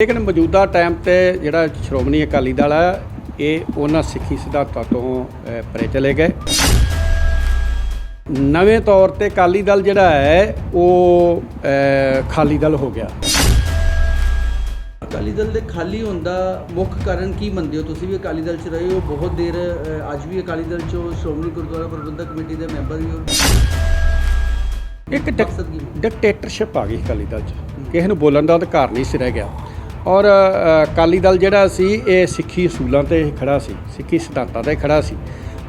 ਲੇਕਿਨ ਮੌਜੂਦਾ ਟਾਈਮ ਤੇ ਜਿਹੜਾ ਸ਼੍ਰੋਮਣੀ ਅਕਾਲੀ ਦਲ ਹੈ ਇਹ ਉਹਨਾਂ ਸਿੱਖੀ ਸਿਧਾਂਤਾਂ ਤੋਂ ਪਰੇ ਚਲੇ ਗਏ। ਨਵੇਂ ਤੌਰ ਤੇ ਅਕਾਲੀ ਦਲ ਜਿਹੜਾ ਹੈ ਉਹ ਖਾਲੀ ਦਲ ਹੋ ਗਿਆ। ਅਕਾਲੀ ਦਲ ਦੇ ਖਾਲੀ ਹੋਣ ਦਾ ਮੁੱਖ ਕਾਰਨ ਕੀ ਮੰਨਦੇ ਹੋ? ਤੁਸੀਂ ਵੀ ਅਕਾਲੀ ਦਲ 'ਚ ਰਹੇ ਹੋ ਬਹੁਤ ਦੇਰ ਅੱਜ ਵੀ ਅਕਾਲੀ ਦਲ 'ਚੋਂ ਸ਼੍ਰੋਮਣੀ ਗੁਰਦੁਆਰਾ ਪ੍ਰਬੰਧਕ ਕਮੇਟੀ ਦੇ ਮੈਂਬਰ ਵੀ ਹੋ ਇੱਕ? ਡਿਕਟੇਟਰਸ਼ਿਪ ਆ ਗਈ ਅਕਾਲੀ ਦਲ 'ਚ। ਕਿਸੇ ਨੂੰ ਬੋਲਣ ਦਾ ਅਧਿਕਾਰ ਨਹੀਂ ਸੀ ਰਹਿ ਗਿਆ। ਔਰ ਅਕਾਲੀ ਦਲ ਜਿਹੜਾ ਸੀ, ਇਹ ਸਿੱਖੀ ਅਸੂਲਾਂ ਤੇ ਖੜਾ ਸੀ, ਸਿੱਖੀ ਸਿਧਾਂਤਾਂ ਤੇ ਖੜਾ ਸੀ।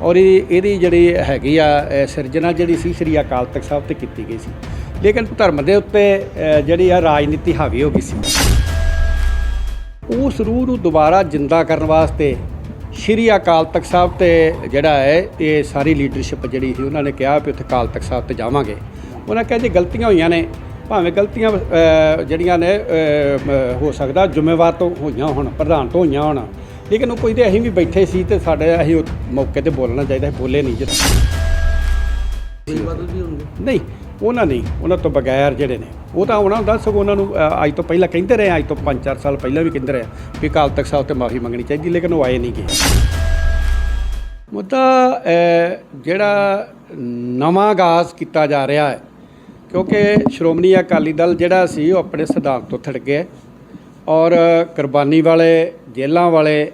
ਔਰ ਇਹ, ਇਹਦੀ ਜਿਹੜੀ ਹੈਗੀ ਆ ਸਿਰਜਣਾ ਜਿਹੜੀ ਸੀ, ਸ੍ਰੀ ਅਕਾਲ ਤਖਤ ਸਾਹਿਬ ਤੇ ਕੀਤੀ ਗਈ ਸੀ। ਲੇਕਿਨ ਧਰਮ ਦੇ ਉੱਤੇ ਜਿਹੜੀ ਆ ਰਾਜਨੀਤੀ ਹਾਵੀ ਹੋ ਗਈ ਸੀ। ਉਸ ਰੂਹ ਨੂੰ ਦੁਬਾਰਾ ਜ਼ਿੰਦਾ ਕਰਨ ਵਾਸਤੇ ਸ਼੍ਰੀ ਅਕਾਲ ਤਖਤ ਸਾਹਿਬ ਤੇ ਜਿਹੜਾ ਹੈ, ਇਹ ਸਾਰੀ ਲੀਡਰਸ਼ਿਪ ਜਿਹੜੀ ਸੀ, ਉਹਨਾਂ ਨੇ ਕਿਹਾ ਵੀ ਉੱਥੇ ਅਕਾਲ ਤਖਤ ਸਾਹਿਬ ਤੇ ਜਾਵਾਂਗੇ। ਉਹਨਾਂ ਕਿਹਾ ਜੇ, ਗਲਤੀਆਂ ਹੋਈਆਂ ਨੇ। ਭਾਵੇਂ ਗਲਤੀਆਂ ਜਿਹੜੀਆਂ ਨੇ ਹੋ ਸਕਦਾ ਜ਼ਿੰਮੇਵਾਰ ਤੋਂ ਹੋਈਆਂ ਹੋਣ ਪ੍ਰਧਾਨ ਤੋਂ ਹੋਈਆਂ ਹੋਣ। ਲੇਕਿਨ ਉਹ ਕੋਈ ਤੇ ਅਸੀਂ ਵੀ ਬੈਠੇ ਸੀ ਤੇ ਸਾਡੇ ਅਸੀਂ ਉਹ ਮੌਕੇ ਤੇ ਬੋਲਣਾ ਚਾਹੀਦਾ ਸੀ ਬੋਲੇ ਨਹੀਂ ਹੋਣਗੇ? ਨਹੀਂ ਉਹਨਾਂ ਨਹੀਂ ਉਹਨਾਂ ਤੋਂ ਬਗੈਰ ਜਿਹੜੇ ਨੇ। ਉਹ ਤਾਂ ਉਹਨਾਂ ਦਾ ਸਗੋਂ ਉਹਨਾਂ ਨੂੰ ਅੱਜ ਤੋਂ ਪਹਿਲਾਂ ਕਹਿੰਦੇ ਰਹੇ ਅੱਜ ਤੋਂ 5-4 ਸਾਲ ਪਹਿਲਾਂ ਵੀ ਕਹਿੰਦੇ ਰਹੇ ਵੀ ਅਕਾਲ ਤਖਤ ਸਾਹਿਬ ਤੇ ਮਾਫੀ ਮੰਗਣੀ ਚਾਹੀਦੀ ਲੇਕਿਨ ਉਹ ਆਏ ਨਹੀਂ ਗਏ। ਮੁੱਦਾ ਜਿਹੜਾ ਨਵਾਂ ਆਗਾਜ਼ ਕੀਤਾ ਜਾ ਰਿਹਾ ਹੈ ਕਿਉਂਕਿ ਸ਼੍ਰੋਮਣੀ ਅਕਾਲੀ ਦਲ ਜਿਹੜਾ ਸੀ, ਉਹ ਆਪਣੇ ਸਿਧਾਂਤ ਤੋਂ ਥੜ ਗਿਆ ਔਰ ਕੁਰਬਾਨੀ ਵਾਲੇ, ਜੇਲ੍ਹਾਂ ਵਾਲੇ,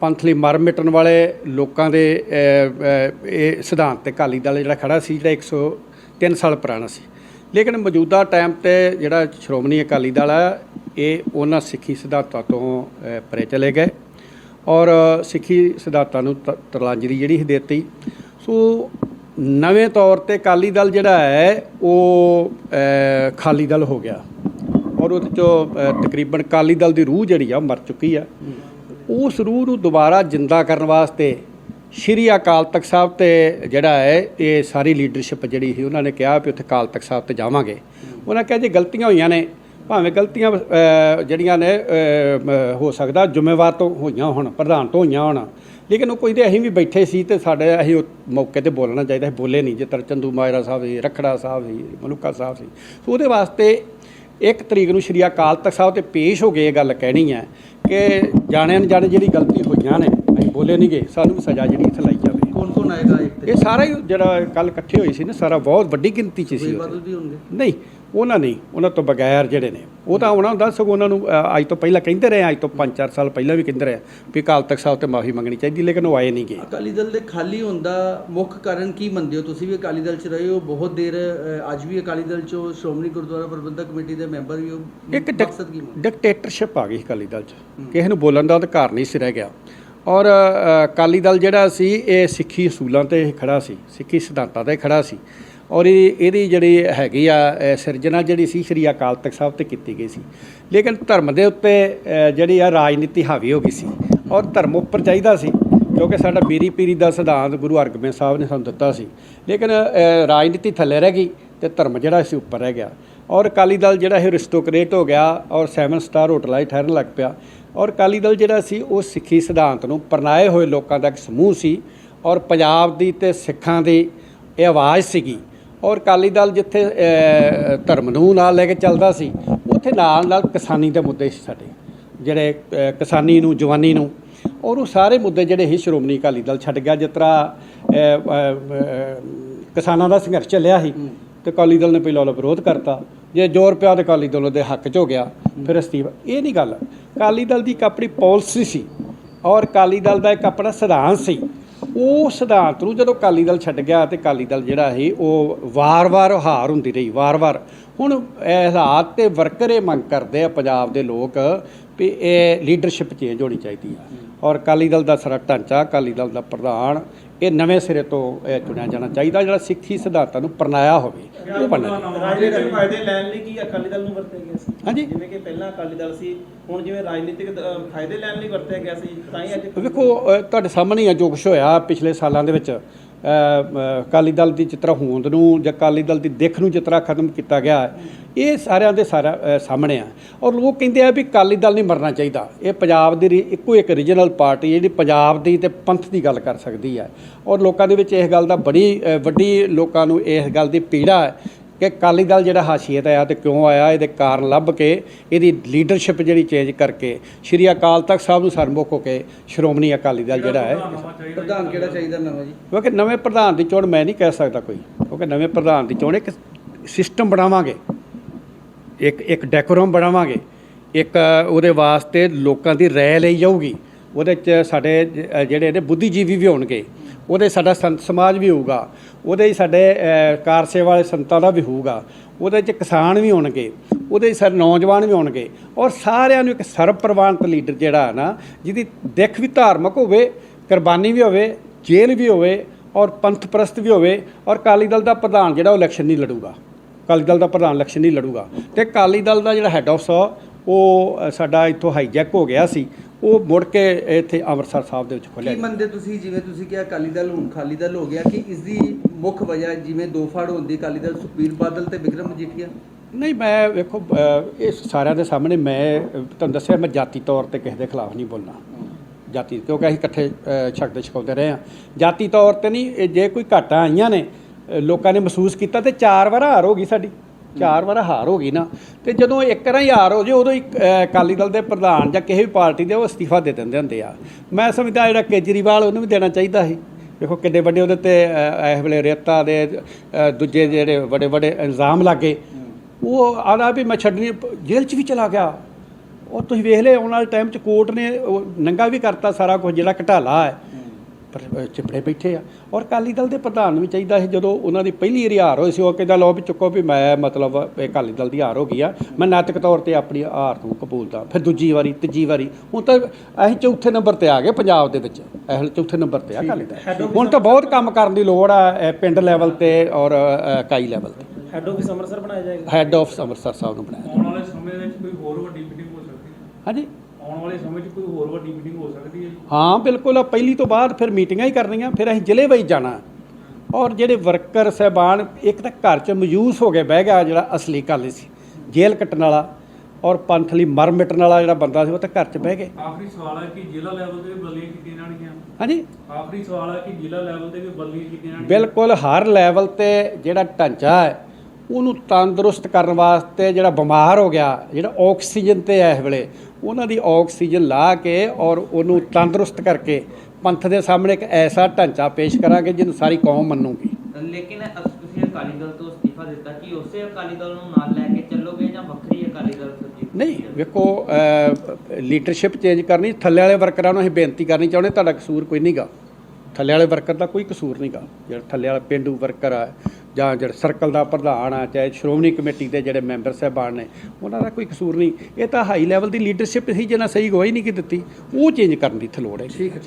ਪੰਥ ਲਈ ਮਰ ਮਿਟਣ ਵਾਲੇ ਲੋਕਾਂ ਦੇ ਇਹ ਸਿਧਾਂਤ ਤੇ ਅਕਾਲੀ ਦਲ ਜਿਹੜਾ ਖੜਾ ਸੀ, ਜਿਹੜਾ 103 ਸਾਲ ਪੁਰਾਣਾ ਸੀ। ਲੇਕਿਨ ਮੌਜੂਦਾ ਟਾਈਮ ਤੇ ਜਿਹੜਾ ਸ਼੍ਰੋਮਣੀ ਅਕਾਲੀ ਦਲ ਹੈ ਇਹ ਉਹਨਾਂ ਸਿੱਖੀ ਸਿਧਾਂਤਾਂ ਤੋਂ ਪਰੇ ਚਲੇ ਗਏ ਔਰ ਸਿੱਖੀ ਸਿਧਾਂਤਾਂ ਨੂੰ ਤ- ਤਰਲਾਂਜਲੀ ਜਿਹੜੀ ਸੀ ਦਿੱਤੀ। ਸੋ ਨਵੇਂ ਤੌਰ ਤੇ ਅਕਾਲੀ ਦਲ ਜਿਹੜਾ ਹੈ, ਉਹ ਖਾਲੀ ਦਲ ਹੋ ਗਿਆ। ਔਰ ਉਹਦੇ ਚੋਂ ਤਕਰੀਬਨ ਅਕਾਲੀ ਦਲ ਦੀ ਰੂਹ ਜਿਹੜੀ ਆ, ਉਹ ਮਰ ਚੁੱਕੀ ਆ। ਉਸ ਰੂਹ ਨੂੰ ਦੁਬਾਰਾ ਜ਼ਿੰਦਾ ਕਰਨ ਵਾਸਤੇ ਸ਼੍ਰੀ ਅਕਾਲ ਤਖਤ ਸਾਹਿਬ ਤੇ ਜਿਹੜਾ ਹੈ, ਇਹ ਸਾਰੀ ਲੀਡਰਸ਼ਿਪ ਜਿਹੜੀ ਸੀ, ਉਹਨਾਂ ਨੇ ਕਿਹਾ ਵੀ ਉੱਥੇ ਅਕਾਲ ਤਖਤ ਸਾਹਿਬ ਤੇ ਜਾਵਾਂਗੇ। ਉਹਨਾਂ ਕਿਹਾ ਜੇ, ਗਲਤੀਆਂ ਹੋਈਆਂ ਨੇ। ਭਾਵੇਂ ਗਲਤੀਆਂ ਜਿਹੜੀਆਂ ਨੇ ਹੋ ਸਕਦਾ ਜ਼ਿੰਮੇਵਾਰ ਤੋਂ ਹੋਈਆਂ ਹੋਣ ਪ੍ਰਧਾਨ ਤੋਂ ਹੋਈਆਂ ਹੋਣ। ਲੇਕਿਨ ਉਹ ਕੋਈ ਤੇ ਅਸੀਂ ਵੀ ਬੈਠੇ ਸੀ ਤੇ ਸਾਡੇ ਅਸੀਂ ਮੌਕੇ ਤੇ ਬੋਲਣਾ ਚਾਹੀਦਾ ਸੀ। ਬੋਲੇ ਨਹੀਂ ਜਿੱਤਰ ਚੰਦੂ ਮਾਜਰਾ ਸਾਹਿਬ ਸੀ ਰਖੜਾ ਸਾਹਿਬ ਸੀ ਮਲੂਕਾ ਸਾਹਿਬ ਸੀ। ਸੋ ਉਹਦੇ ਵਾਸਤੇ ਇੱਕ ਤਰੀਕ ਨੂੰ ਸ਼੍ਰੀ ਅਕਾਲ ਤਖਤ ਸਾਹਿਬ ਤੇ ਪੇਸ਼ ਹੋ ਕੇ ਇਹ ਗੱਲ ਕਹਿਣੀ ਹੈ ਕਿ ਜਾਣੇ ਅਣਜਾਣੇ ਜਿਹੜੀ ਗਲਤੀ ਹੋਈਆਂ ਨੇ ਅਸੀਂ ਬੋਲੇ ਨਹੀਂ ਗਏ। ਸਾਨੂੰ ਵੀ ਸਜ਼ਾ ਜਿਹੜੀ ਇੱਥੇ ਲਾਈ ਜਾਵੇ। ਕੌਣ ਕੌਣ ਆਏਗਾ ਇਹ ਸਾਰਾ ਹੀ ਜਿਹੜਾ ਕੱਲ ਇਕੱਠੇ ਹੋਏ ਸੀ ਨਾ ਸਾਰਾ ਬਹੁਤ ਵੱਡੀ ਗਿਣਤੀ 'ਚ ਸੀ ਨਹੀਂ ਉਹਨਾਂ ਨਹੀਂ ਉਹਨਾਂ ਤੋਂ ਬਗੈਰ ਜਿਹੜੇ ਨੇ। ਉਹ ਤਾਂ ਉਹਨਾਂ ਦਾ ਸਗੋਂ ਉਹਨਾਂ ਨੂੰ ਅ, ਅੱਜ ਤੋਂ ਪਹਿਲਾਂ ਕਹਿੰਦੇ ਰਹੇ ਅੱਜ ਤੋਂ 5-4 ਸਾਲ ਪਹਿਲਾਂ ਵੀ ਕਹਿੰਦੇ ਰਹੇ ਵੀ ਅਕਾਲ ਤਖਤ ਸਾਹਿਬ ਤੇ ਮਾਫੀ ਮੰਗਣੀ ਚਾਹੀਦੀ ਲੇਕਿਨ ਉਹ ਆਏ ਨਹੀਂ ਗਏ। ਅਕਾਲੀ ਦਲ ਦੇ ਖਾਲੀ ਹੋਣ ਦਾ ਮੁੱਖ ਕਾਰਨ ਕੀ ਮੰਨਦੇ ਹੋ? ਤੁਸੀਂ ਵੀ ਅਕਾਲੀ ਦਲ 'ਚ ਰਹੇ ਹੋ ਬਹੁਤ ਦੇਰ ਅ, ਅੱਜ ਵੀ ਅਕਾਲੀ ਦਲ 'ਚੋਂ ਸ਼੍ਰੋਮਣੀ ਗੁਰਦੁਆਰਾ ਪ੍ਰਬੰਧਕ ਕਮੇਟੀ ਦੇ ਮੈਂਬਰ ਵੀ ਹੋ। ਇੱਕ ਡਿਕ- ਮਕਸਦ ਕੀ ਮੰਨਦੇ ਡਿਕਟੇਟਰਸ਼ਿਪ ਆ ਗਈ ਅਕਾਲੀ ਦਲ 'ਚ। ਕਿਸੇ ਨੂੰ ਬੋਲਣ ਦਾ ਅਧਿਕਾਰ ਨਹੀਂ ਸੀ ਰਹਿ ਗਿਆ। ਔਰ ਅ, ਅਕਾਲੀ ਦਲ ਜਿਹੜਾ ਸੀ ਇਹ ਸਿੱਖੀ ਅਸੂਲਾਂ ਤੇ ਖੜਾ ਸੀ ਸਿੱਖੀ ਸਿਧਾਂਤਾਂ ਤੇ ਖੜਾ ਸੀ। ਔਰ ਇਹ ਇਹਦੀ ਜਿਹੜੀ ਹੈਗੀ ਆ ਸਿਰਜਣਾ ਜਿਹੜੀ ਸੀ ਸ੍ਰੀ ਅਕਾਲ ਤਖਤ ਸਾਹਿਬ ਤੇ ਕੀਤੀ ਗਈ ਸੀ। ਲੇਕਿਨ ਧਰਮ ਦੇ ਉੱਤੇ ਜਿਹੜੀ ਆ ਰਾਜਨੀਤੀ ਹਾਵੀ ਹੋ ਗਈ ਸੀ ਔਰ ਧਰਮ ਉੱਪਰ ਚਾਹੀਦਾ ਸੀ ਕਿਉਂਕਿ ਸਾਡਾ ਬੀਰੀ ਪੀਰੀ ਦਾ ਸਿਧਾਂਤ ਗੁਰੂ ਹਰਗੋਬਿੰਦ ਸਾਹਿਬ ਨੇ ਸਾਨੂੰ ਦਿੱਤਾ ਸੀ। ਲੇਕਿਨ ਰਾਜਨੀਤੀ ਥੱਲੇ ਰਹਿ ਗਈ ਤੇ ਧਰਮ ਜਿਹੜਾ ਸੀ ਉੱਪਰ ਰਹਿ ਗਿਆ। ਔਰ ਅਕਾਲੀ ਦਲ ਜਿਹੜਾ ਇਹ ਰਿਸਟੋਕਰੇਟ ਹੋ ਗਿਆ ਔਰ ਸੈਵਨ ਸਟਾਰ ਹੋਟਲਾਂ 'ਚ ਠਹਿਰਨ ਲੱਗ ਪਿਆ। ਔਰ ਅਕਾਲੀ ਦਲ ਜਿਹੜਾ ਸੀ, ਉਹ ਸਿੱਖੀ ਸਿਧਾਂਤ ਨੂੰ ਪਰਨਾਏ ਹੋਏ ਲੋਕਾਂ ਦਾ ਇੱਕ ਸਮੂਹ ਸੀ ਔਰ ਪੰਜਾਬ ਦੀ ਤੇ ਸਿੱਖਾਂ ਦੀ ਇਹ ਆਵਾਜ਼ ਸੀਗੀ ਔਰ ਅਕਾਲੀ ਦਲ ਜਿੱਥੇ ਧਰਮ ਨੂੰ ਨਾਲ ਲੈ ਕੇ ਚੱਲਦਾ ਸੀ ਉੱਥੇ ਨਾਲ ਨਾਲ ਕਿਸਾਨੀ ਦੇ ਮੁੱਦੇ ਸੀ ਸਾਡੇ ਜਿਹੜੇ ਕਿਸਾਨੀ ਨੂੰ ਜਵਾਨੀ ਨੂੰ ਔਰ ਉਹ ਸਾਰੇ ਮੁੱਦੇ ਜਿਹੜੇ ਹੀ ਸ਼੍ਰੋਮਣੀ ਅਕਾਲੀ ਦਲ ਛੱਡ ਗਿਆ ਜਿਸ ਤਰ੍ਹਾਂ ਕਿਸਾਨਾਂ ਦਾ ਸੰਘਰਸ਼ ਚੱਲਿਆ ਸੀ ਤੇ ਅਕਾਲੀ ਦਲ ਨੇ ਪਹਿਲਾਂ ਉਹਦਾ ਵਿਰੋਧ ਕਰਤਾ ਜੇ ਜ਼ੋਰ ਪਿਆ ਤੇ ਅਕਾਲੀ ਦਲ ਉਹਦੇ ਹੱਕ 'ਚ ਹੋ ਗਿਆ ਫਿਰ ਅਸਤੀਫਾ ਇਹ ਨਹੀਂ ਗੱਲ ਅਕਾਲੀ ਦਲ ਦੀ ਇੱਕ ਆਪਣੀ ਪਾਲਿਸੀ ਸੀ ਔਰ ਅਕਾਲੀ ਦਲ ਦਾ ਇੱਕ ਆਪਣਾ ਸਿਧਾਂਤ ਸੀ ਉਹ ਸਿਧਾਂਤ ਨੂੰ ਜਦੋਂ ਅਕਾਲੀ ਦਲ ਛੱਡ ਗਿਆ ਤੇ ਅਕਾਲੀ ਦਲ ਜਿਹੜਾ ਸੀ, ਉਹ ਵਾਰ-ਵਾਰ ਹਾਰ ਹੁੰਦੀ ਰਹੀ, ਵਾਰ-ਵਾਰ। ਹੁਣ ਇਹ ਹਾਲਾਤ ਤੇ ਵਰਕਰ ਇਹ ਮੰਗ ਕਰਦੇ ਆ ਪੰਜਾਬ ਦੇ ਲੋਕ ਵੀ ਇਹ ਲੀਡਰਸ਼ਿਪ ਚੇਂਜ ਹੋਣੀ ਚਾਹੀਦੀ ਆ ਔਰ ਅਕਾਲੀ ਦਲ ਦਾ ਸਾਰਾ ਢਾਂਚਾ ਅਕਾਲੀ ਦਲ ਦਾ ਪ੍ਰਧਾਨ ਇਹ ਨਵੇਂ ਸਿਰੇ ਤੋਂ ਇਹ ਚੁਣਿਆ ਜਾਣਾ ਚਾਹੀਦਾ ਜਿਹੜਾ ਸਿੱਖੀ ਸਿਧਾਂਤਾਂ ਨੂੰ ਪਰਨਾਇਆ ਹੋਵੇ ਉਹ ਬਣਨਾ ਚਾਹੀਦਾ। ਰਾਜਨੀਤਿਕ ਫਾਇਦੇ ਲੈਣ ਲਈ ਕੀ ਅਕਾਲੀ ਦਲ ਨੂੰ ਵਰਤਿਆ ਗਿਆ ਸੀ ਹਾਂਜੀ। ਜਿਵੇਂ ਕਿ ਪਹਿਲਾਂ ਅਕਾਲੀ ਦਲ ਸੀ ਹੁਣ ਜਿਵੇਂ ਰਾਜਨੀਤਿਕ ਫਾਇਦੇ ਲੈਣ ਲਈ ਵਰਤਿਆ ਗਿਆ ਸੀ ਤਾਂ ਹੀ ਅੱਜ ਵੇਖੋ ਤੁਹਾਡੇ ਸਾਹਮਣੇ ਆ ਜੋ ਕੁਛ ਹੋਇਆ ਪਿਛਲੇ ਸਾਲਾਂ ਦੇ ਵਿੱਚ ਅਕਾਲੀ ਦਲ ਦੀ ਜਿਸ ਤਰ੍ਹਾਂ ਹੋਂਦ ਨੂੰ ਜਾਂ ਅਕਾਲੀ ਦਲ ਦੀ ਦਿੱਖ ਨੂੰ ਜਿਸ ਤਰ੍ਹਾਂ ਖਤਮ ਕੀਤਾ ਗਿਆ ਹੈ, ਇਹ ਸਾਰਿਆਂ ਦੇ ਸਾਰਾ ਸਾਹਮਣੇ ਆ। ਔਰ ਲੋਕ ਕਹਿੰਦੇ ਆ ਵੀ ਅਕਾਲੀ ਦਲ ਨਹੀਂ ਮਰਨਾ ਚਾਹੀਦਾ। ਇਹ ਪੰਜਾਬ ਦੀ ਰੀ- ਇੱਕੋ ਇੱਕ ਰੀਜਨਲ ਪਾਰਟੀ ਜਿਹੜੀ ਪੰਜਾਬ ਦੀ ਤੇ ਪੰਥ ਦੀ ਗੱਲ ਕਰ ਸਕਦੀ ਹੈ। ਔਰ ਲੋਕਾਂ ਦੇ ਵਿੱਚ ਇਸ ਗੱਲ ਦਾ ਬੜੀ ਵੱਡੀ ਲੋਕਾਂ ਨੂੰ ਇਸ ਗੱਲ ਦੀ ਪੀੜਾ ਹੈ ਕਿ ਅਕਾਲੀ ਦਲ ਜਿਹੜਾ ਹਾਸ਼ੀਏ ਤੇ ਆਇਆ ਤੇ ਕਿਉਂ ਆਇਆ ਇਹਦੇ ਕਾਰਨ ਲੱਭ ਕੇ ਇਹਦੀ ਲੀਡਰਸ਼ਿਪ ਜਿਹੜੀ ਚੇਂਜ ਕਰਕੇ ਸ਼੍ਰੀ ਅਕਾਲ ਤਖਤ ਸਾਹਿਬ ਨੂੰ ਸਰਮੁਖ ਹੋ ਕੇ ਸ਼੍ਰੋਮਣੀ ਅਕਾਲੀ ਦਲ ਜਿਹੜਾ ਹੈ। ਪ੍ਰਧਾਨ ਕਿਹੜਾ ਚਾਹੀਦਾ ਨਵਾਂ ਜੀ? ਕਿਉਂਕਿ ਨਵੇਂ ਪ੍ਰਧਾਨ ਦੀ ਚੋਣ ਮੈਂ ਨਹੀਂ ਕਹਿ ਸਕਦਾ ਕੋਈ। ਕਿਉਂਕਿ ਨਵੇਂ ਪ੍ਰਧਾਨ ਦੀ ਚੋਣ ਇੱਕ ਸਿਸਟਮ ਬਣਾਵਾਂਗੇ। ਇੱਕ ਇੱਕ ਡੈਕੋਰਮ ਬਣਾਵਾਂਗੇ। ਇੱਕ ਉਹਦੇ ਵਾਸਤੇ ਲੋਕਾਂ ਦੀ ਰਾਏ ਲਈ ਜਾਊਗੀ। ਉਹਦੇ ਚ ਸਾਡੇ ਜਿਹੜੇ ਨੇ ਬੁੱਧੀਜੀਵੀ ਵੀ ਹੋਣਗੇ। ਉਹਦੇ ਸਾਡਾ ਸੰਤ ਸਮਾਜ ਵੀ ਹੋਊਗਾ, ਉਹਦੇ 'ਚ ਸਾਡੇ ਕਾਰ ਸੇਵਾ ਵਾਲੇ ਸੰਤਾਂ ਦਾ ਵੀ ਹੋਊਗਾ, ਉਹਦੇ 'ਚ ਕਿਸਾਨ ਵੀ ਹੋਣਗੇ, ਉਹਦੇ 'ਚ ਨੌਜਵਾਨ ਵੀ ਹੋਣਗੇ ਔਰ ਸਾਰਿਆਂ ਨੂੰ ਇੱਕ ਸਰਬ ਸਰਬਪ੍ਰਵਾਨਤ ਲੀਡਰ ਜਿਹੜਾ ਹੈ ਨਾ, ਜਿਹਦੀ ਦਿੱਖ ਵੀ ਧਾਰਮਿਕ ਹੋਵੇ, ਕੁਰਬਾਨੀ ਵੀ ਹੋਵੇ, ਜੇਲ੍ਹ ਵੀ ਹੋਵੇ ਔਰ ਪੰਥ ਪ੍ਰਸਤ ਵੀ ਹੋਵੇ ਔਰ ਅਕਾਲੀ ਦਲ ਦਾ ਪ੍ਰਧਾਨ ਜਿਹੜਾ ਉਹ ਇਲੈਕਸ਼ਨ ਨਹੀਂ ਲੜੂਗਾ, ਅਕਾਲੀ ਦਲ ਦਾ ਪ੍ਰਧਾਨ ਇਲੈਕਸ਼ਨ ਨਹੀਂ ਲੜੂਗਾ ਤੇ ਅਕਾਲੀ ਦਲ ਦਾ ਜਿਹੜਾ ਹੈੱਡ ਆਫ ਉਹ ਸਾਡਾ ਇੱਥੋਂ ਹਾਈਜੈਕ ਹੋ ਗਿਆ ਸੀ। ਉਹ ਮੁੜ ਕੇ ਇੱਥੇ ਅੰਮ੍ਰਿਤਸਰ ਸਾਹਿਬ ਦੇ ਵਿੱਚ ਖੋਲ੍ਹਿਆ ਕੀ ਮੰਨਦੇ ਤੁਸੀਂ? ਜਿਵੇਂ ਤੁਸੀਂ ਕਿਹਾ ਅਕਾਲੀ ਦਲ ਹੁਣ ਖਾਲੀ ਦਲ ਹੋ ਗਿਆ ਕਿ ਇਸ ਦੀ ਮੁੱਖ ਵਜ੍ਹਾ ਜਿਵੇਂ ਦੋ ਫਾੜ ਹੁੰਦੀ ਅਕਾਲੀ ਦਲ ਸੁਖਬੀਰ ਬਾਦਲ ਤੇ ਵਿਕਰਮ ਮਜੀਠੀਆ ਨਹੀਂ ਮੈਂ ਵੇਖੋ ਇਹ ਸਾਰਿਆਂ ਦੇ ਸਾਹਮਣੇ ਮੈਂ ਤੁਹਾਨੂੰ ਦੱਸਿਆ ਮੈਂ ਜਾਤੀ ਤੌਰ ਤੇ ਕਿਸੇ ਦੇ ਖਿਲਾਫ ਨਹੀਂ ਬੋਲਣਾ। ਜਾਤੀ ਕਿਉਂਕਿ ਅਸੀਂ ਇਕੱਠੇ ਛਕਦੇ ਛਕਾਉਂਦੇ ਰਹੇ ਹਾਂ। ਜਾਤੀ ਤੌਰ ਤੇ ਨਹੀਂ ਜੇ ਕੋਈ ਘਾਟਾਂ ਆਈਆਂ ਨੇ ਲੋਕਾਂ ਨੇ ਮਹਿਸੂਸ ਕੀਤਾ ਤੇ ਚਾਰ ਵਾਰ ਹਾਰ ਹੋ ਗਈ ਸਾਡੀ। ਚਾਰ ਵਾਰ ਹਾਰ ਹੋ ਗਈ ਨਾ, ਤੇ ਜਦੋਂ ਇੱਕ ਵਾਰ ਹੀ ਹਾਰ ਹੋ ਜੇ, ਉਦੋਂ ਹੀ ਅਕਾਲੀ ਦਲ ਦੇ ਪ੍ਰਧਾਨ ਜਾਂ ਕਿਸੇ ਵੀ ਪਾਰਟੀ ਦੇ ਉਹ ਅਸਤੀਫਾ ਦੇ ਦਿੰਦੇ ਹੁੰਦੇ ਆ। ਮੈਂ ਸਮਝਦਾ ਜਿਹੜਾ ਕੇਜਰੀਵਾਲ ਉਹਨੂੰ ਵੀ ਦੇਣਾ ਚਾਹੀਦਾ ਸੀ। ਦੇਖੋ ਕਿੰਨੇ ਵੱਡੇ ਉਹਦੇ ਤੇ ਇਸ ਵੇਲੇ ਰੇਤਾ ਦੇ ਦੂਜੇ ਜਿਹੜੇ ਵੱਡੇ ਵੱਡੇ ਇਲਜ਼ਾਮ ਲੱਗੇ, ਉਹ ਆਦਾ ਵੀ ਮੈਂ ਛੱਡਣੀ, ਜੇਲ੍ਹ 'ਚ ਵੀ ਚਲਾ ਗਿਆ। ਉਹ ਤੁਸੀਂ ਵੇਖ ਲਿਆ ਆਉਣ ਵਾਲੇ ਟਾਈਮ 'ਚ ਕੋਰਟ ਨੇ ਉਹ ਨੰਗਾ ਵੀ ਕਰਤਾ ਸਾਰਾ ਕੁਝ, ਜਿਹੜਾ ਘਟਾਲਾ ਹੈ। ਚਿਪੜੇ ਬੈਠੇ ਆ। ਔਰ ਅਕਾਲੀ ਦਲ ਦੇ ਪ੍ਰਧਾਨ ਨੂੰ ਵੀ ਚਾਹੀਦਾ ਸੀ ਜਦੋਂ ਉਹਨਾਂ ਦੀ ਪਹਿਲੀ ਵਾਰੀ ਹਾਰ ਹੋਈ ਸੀ ਉਹ ਕਹਿੰਦਾ ਲਓ ਵੀ ਚੁੱਕੋ ਵੀ ਮੈਂ ਮਤਲਬ ਇਹ ਅਕਾਲੀ ਦਲ ਦੀ ਹਾਰ ਹੋ ਗਈ ਆ। ਮੈਂ ਨੈਤਿਕ ਤੌਰ ਤੇ ਆਪਣੀ ਹਾਰ ਨੂੰ ਕਬੂਲਦਾ ਫਿਰ ਦੂਜੀ ਵਾਰੀ ਤੀਜੀ ਵਾਰੀ ਹੁਣ ਤਾਂ ਅਸੀਂ ਚੌਥੇ ਨੰਬਰ ਤੇ ਆ ਗਏ ਪੰਜਾਬ ਦੇ ਵਿੱਚ। ਵੇਲੇ ਚੌਥੇ ਨੰਬਰ ਤੇ ਆ ਅਕਾਲੀ ਦਲ। ਹੁਣ ਤਾਂ ਬਹੁਤ ਕੰਮ ਕਰਨ ਦੀ ਲੋੜ ਆ ਪਿੰਡ ਲੈਵਲ ਤੇ ਔਰ ਇਕਾਈ ਲੈਵਲ ਤੇ। ਹੈੱਡ ਆਫਿਸ ਅੰਮ੍ਰਿਤਸਰ ਬਣਾਇਆ ਜਾਏਗਾ। ਹੈੱਡ ਆਫ ਅੰਮ੍ਰਿਤਸਰ ਸਾਹਿਬ ਨੂੰ ਬਣਾਇਆ ਆਉਣ ਵਾਲੇ ਸਮੇਂ ਵਿੱਚ ਕੋਈ ਹੋਰ ਵੱਡੀ ਮੀਟਿੰਗ ਹੋ ਸਕਦੀ ਹੈ? ਹਾਂਜੀ? ਆਉਣ ਵਾਲੇ ਸਮੇਂ 'ਚ ਕੋਈ ਹੋਰ ਵੱਡੀ ਮੀਟਿੰਗ ਹੋ ਸਕਦੀ ਹੈ ਜੀ? ਹਾਂ ਬਿਲਕੁਲ। ਪਹਿਲੀ ਤੋਂ ਬਾਅਦ ਫਿਰ ਮੀਟਿੰਗਾਂ ਹੀ ਕਰਨੀਆਂ ਫਿਰ ਅਸੀਂ ਜ਼ਿਲ੍ਹੇ ਵਿੱਚ ਜਾਣਾ। ਔਰ ਜਿਹੜੇ ਵਰਕਰ ਸਹਿਬਾਨ ਇੱਕ ਤਾਂ ਘਰ 'ਚ ਮਯੂਸ ਹੋ ਕੇ ਬਹਿ ਗਿਆ ਜਿਹੜਾ ਅਸਲੀ ਕਾਲੀ ਸੀ ਜੇਲ੍ਹ ਕੱਟਣ ਵਾਲਾ ਔਰ ਪੰਥ ਲਈ ਮਰ ਮਿਟਣ ਵਾਲਾ ਜਿਹੜਾ ਬੰਦਾ ਸੀ ਉਹ ਤਾਂ ਘਰ 'ਚ ਬਹਿ ਗਏ ਆਖਰੀ ਸਵਾਲ ਹੈ ਕਿ ਜ਼ਿਲ੍ਹਾ ਲੈਵਲ ਤੇ ਵੀ ਬਦਲੀਆਂ ਕੀਤੀਆਂ ਜਾਣਗੀਆਂ? ਹਾਂਜੀ? ਆਖਰੀ ਸਵਾਲ ਹੈ ਕਿ ਜ਼ਿਲ੍ਹਾ ਲੈਵਲ ਤੇ ਵੀ ਬਦਲੀਆਂ ਕੀਤੀਆਂ ਜਾਣਗੀਆਂ? ਬਿਲਕੁਲ ਹਰ ਲੈਵਲ ਤੇ ਜਿਹੜਾ ਢਾਂਚਾ ਹੈ ਉਹਨੂੰ ਤੰਦਰੁਸਤ ਕਰਨ ਵਾਸਤੇ ਜਿਹੜਾ ਬਿਮਾਰ ਹੋ ਗਿਆ ਜਿਹੜਾ ਆਕਸੀਜਨ ਤੇ ਹੈ ਇਸ ਵੇਲੇ ਉਹਨਾਂ ਦੀ ਆਕਸੀਜਨ ਲਾ ਕੇ ਔਰ ਉਹਨੂੰ ਤੰਦਰੁਸਤ ਕਰਕੇ ਪੰਥ ਦੇ ਸਾਹਮਣੇ ਇੱਕ ਐਸਾ ਢਾਂਚਾ ਪੇਸ਼ ਕਰਾਂਗੇ ਜਿਹਨੂੰ ਸਾਰੀ ਕੌਮ ਮੰਨੂਗੀ। ਲੇਕਿਨ ਤੁਸੀਂ ਅਕਾਲੀ ਦਲ ਤੋਂ ਅਸਤੀਫਾ ਦਿੱਤਾ ਕਿ ਉਸੇ ਅਕਾਲੀ ਦਲ ਨੂੰ ਨਾਲ ਲੈ ਕੇ ਚੱਲੋਗੇ ਜਾਂ ਵੱਖਰੀ ਅਕਾਲੀ ਦਲ ਨਹੀਂ ਵੇਖੋ ਲੀਡਰਸ਼ਿਪ ਚੇਂਜ ਕਰਨੀ ਥੱਲੇ ਵਾਲੇ ਵਰਕਰਾਂ ਨੂੰ ਅਸੀਂ ਬੇਨਤੀ ਕਰਨੀ ਚਾਹੁੰਦੇ ਤੁਹਾਡਾ ਕਸੂਰ ਕੋਈ ਨਹੀਂਗਾ ਥੱਲੇ ਵਾਲੇ ਵਰਕਰ ਦਾ ਕੋਈ ਕਸੂਰ ਨਹੀਂਗਾ ਜਿਹੜਾ ਥੱਲੇ ਵਾਲਾ ਪਿੰਡੂ ਵਰਕਰ ਆ। ਜਾਂ ਜਿਹੜਾ ਸਰਕਲ ਦਾ ਪ੍ਰਧਾਨ ਆ, ਚਾਹੇ ਸ਼੍ਰੋਮਣੀ ਕਮੇਟੀ ਦੇ ਜਿਹੜੇ ਮੈਂਬਰ ਸਾਹਿਬਾਨ ਨੇ, ਉਹਨਾਂ ਦਾ ਕੋਈ ਕਸੂਰ ਨਹੀਂ। ਇਹ ਤਾਂ ਹਾਈ ਲੈਵਲ ਦੀ ਲੀਡਰਸ਼ਿਪ ਸੀ ਜਿਹਨਾਂ ਸਹੀ ਗਵਾਹੀ ਨਹੀਂ ਕਿ ਦਿੱਤੀ, ਉਹ ਚੇਂਜ ਕਰਨ ਦੀ ਇੱਥੇ ਲੋੜ ਹੈ ਠੀਕ ਹੈ